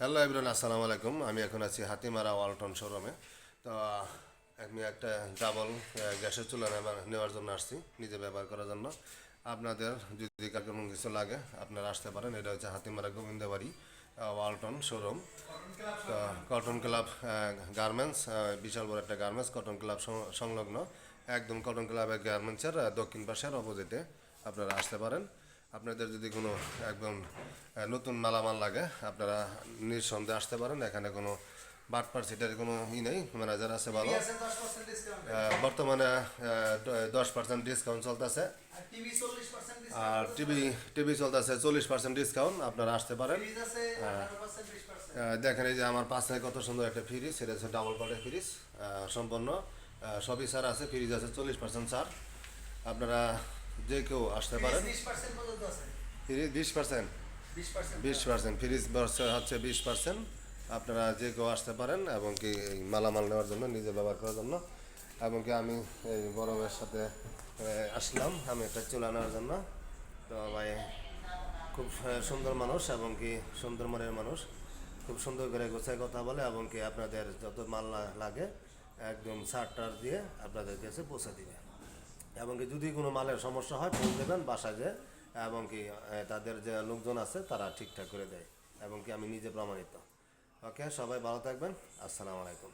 Hello everyone, আসসালামু আলাইকুম। আমি এখন আছি হাতিমারা ওয়ালটন শোরুমে। তো আমি একটা ডাবল গ্যাসের চুলা নেওয়ার জন্য আসছি, নিজে ব্যবহার করার জন্য। আপনাদের যদি কোনো কিছু লাগে, আপনারা আসতে পারেন। এটা হচ্ছে হাতিমারা গোবিন্দবাড়ি ওয়ালটন শোরুম। তো, কটন ক্লাব গার্মেন্টস বিশাল বড় একটা গার্মেন্টস, কটন ক্লাব সংলগ্ন। একদম কটন ক্লাবের গার্মেন্টসের দক্ষিণ পাশের, অপোজিটে আপনারা আসতে পারেন। আপনাদের যদি কোনো একদম নতুন মালামাল লাগে আপনারা নিঃসন্দেহে আসতে পারেন। এখানে কোনো বাটপার সিটের কোনো ই নেই ম্যানেজার আছে ভালো। আছে 10% ডিসকাউন্ট আহ, বর্তমানে দশ পার্সেন্ট ডিসকাউন্ট চলতেছে। আর টিভি 40% ডিসকাউন্ট আর টিভি চলতেছে চল্লিশ পার্সেন্ট ডিসকাউন্ট আপনারা আসতে পারেন। ফ্রিজ আছে 18% 20% আহ, দেখেন এই যে আমার পাশে কত সুন্দর একটা ফ্রিজ সেটা হচ্ছে ডাবল পার্টের ফ্রিজ সম্পন্ন সবই ছাড় আছে ফ্রিজ আছে চল্লিশ পার্সেন্ট ছাড় আপনারা যে কেউ আসতে পারেন ফ্রিজ 20% পর্যন্ত আছে ফ্রিজ বিশ পার্সেন্ট বিশ পার্সেন্ট ফ্রিজ হচ্ছে বিশ পার্সেন্ট আপনারা যে কেউ আসতে পারেন এবং কি মালামাল নেওয়ার জন্য নিজে ব্যবহার করার জন্য এবং কি আমি এই বড় ভাইয়ের সাথে আসলাম আমি একটা চুলা নেওয়ার জন্য তো ভাই খুব সুন্দর মানুষ এবং কি সুন্দর মনের মানুষ খুব সুন্দর করে গোছায় কথা বলে এবং কি আপনাদের যত মাল লাগে একদম সার টার দিয়ে আপনাদের কাছে পৌঁছে দিবে এবং কি যদি কোনো মালের সমস্যা হয় ফোন দেবেন বাসায় যে, এবং কি তাদের যে লোকজন আছে, তারা ঠিকঠাক করে দেয়। এবং কি আমি নিজে প্রমাণিত। ওকে, সবাই ভালো থাকবেন। আসসালামু আলাইকুম।